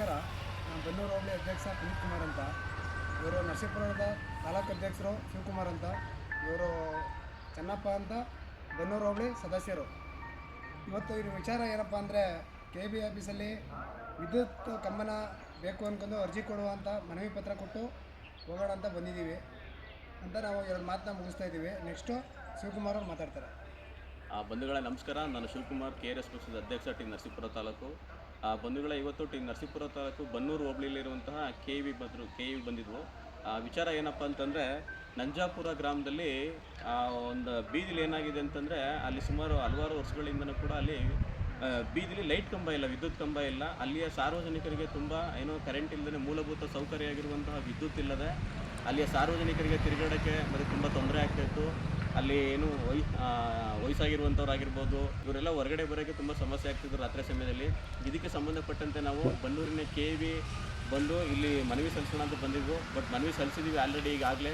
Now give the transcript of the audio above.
ನಮಸ್ಕಾರ. ನಾನು ಬೆನ್ನೂರು ಹೋಬಳಿ ಅಧ್ಯಕ್ಷ ಪುನೀತ್ ಕುಮಾರ್ ಅಂತ. ಇವರು ನರಸೀಪುರದ ತಾಲೂಕು ಅಧ್ಯಕ್ಷರು ಶಿವಕುಮಾರ್ ಅಂತ. ಇವರು ಚೆನ್ನಪ್ಪ ಅಂತ ಬೆನ್ನೂರು ಹೋಬಳಿ ಸದಸ್ಯರು. ಇವತ್ತು ಇವ್ರ ವಿಚಾರ ಏನಪ್ಪ ಅಂದರೆ ಕೆ ಬಿ ಆಫೀಸಲ್ಲಿ ವಿದ್ಯುತ್ ಕಂಬನ ಬೇಕು ಅಂದ್ಕೊಂಡು ಅರ್ಜಿ ಕೊಡುವಂಥ ಮನವಿ ಪತ್ರ ಕೊಟ್ಟು ಹೋಗೋಣ ಅಂತ ಬಂದಿದ್ದೀವಿ. ಅಂತ ನಾವು ಎರಡು ಮಾತನ್ನ ಮುಗಿಸ್ತಾ ಇದ್ದೀವಿ. ನೆಕ್ಸ್ಟು ಶಿವಕುಮಾರ್ ಅವ್ರು ಮಾತಾಡ್ತಾರೆ. ಆ, ಬಂಧುಗಳೇ ನಮಸ್ಕಾರ. ನಾನು ಶಿವಕುಮಾರ್ ಕೆ ಆರ್ ಎಸ್ ಪಕ್ಷದ ಅಧ್ಯಕ್ಷ ಟಿ ನರಸೀಪುರ ತಾಲೂಕು. ಬಂಧುಗಳೇ ಇವತ್ತು ಟಿ ನರಸೀಪುರ ತಾಲೂಕು ಬನ್ನೂರು ಹೋಬಳಿಯಲ್ಲಿರುವಂತಹ ಕೆ ವಿ ಬಂದರು ಕೆ ವಿ ಬಂದಿದ್ವು. ಆ, ವಿಚಾರ ಏನಪ್ಪ ಅಂತಂದರೆ ನಂಜಾಪುರ ಗ್ರಾಮದಲ್ಲಿ ಆ, ಒಂದು ಬೀದಿಲಿ ಏನಾಗಿದೆ ಅಂತಂದರೆ ಅಲ್ಲಿ ಸುಮಾರು ಹಲವಾರು ವರ್ಷಗಳಿಂದನೂ ಕೂಡ ಅಲ್ಲಿ ಆ, ಬೀದಿಲಿ ಲೈಟ್ ಕಂಬ ಇಲ್ಲ ವಿದ್ಯುತ್ ಕಂಬ ಇಲ್ಲ. ಅಲ್ಲಿಯ ಸಾರ್ವಜನಿಕರಿಗೆ ತುಂಬ ಏನೋ ಕರೆಂಟ್ ಇಲ್ಲದೇ ಮೂಲಭೂತ ಸೌಕರ್ಯ ಆಗಿರುವಂತಹ ವಿದ್ಯುತ್ ಇಲ್ಲದೆ ಅಲ್ಲಿಯ ಸಾರ್ವಜನಿಕರಿಗೆ ತಿರುಗಾಡೋಕ್ಕೆ ಮತ್ತು ಅಲ್ಲಿ ಏನು ವಯ್ ವಯಸ್ಸಾಗಿರುವಂಥವ್ರಾಗಿರ್ಬೋದು, ಇವರೆಲ್ಲ ಹೊರಗಡೆ ಬರೋಕ್ಕೆ ತುಂಬ ಸಮಸ್ಯೆ ಆಗ್ತಿದ್ರು ರಾತ್ರಿ ಸಮಯದಲ್ಲಿ. ಇದಕ್ಕೆ ಸಂಬಂಧಪಟ್ಟಂತೆ ನಾವು ಬನ್ನೂರಿನ ಕೆ ವಿ ಬಂದು ಇಲ್ಲಿ ಮನವಿ ಸಲ್ಲಿಸೋಣ ಅಂತ ಬಂದಿದ್ವು. ಬಟ್ ಮನವಿ ಸಲ್ಲಿಸಿದ್ದೀವಿ ಆಲ್ರೆಡಿ ಈಗಾಗಲೇ.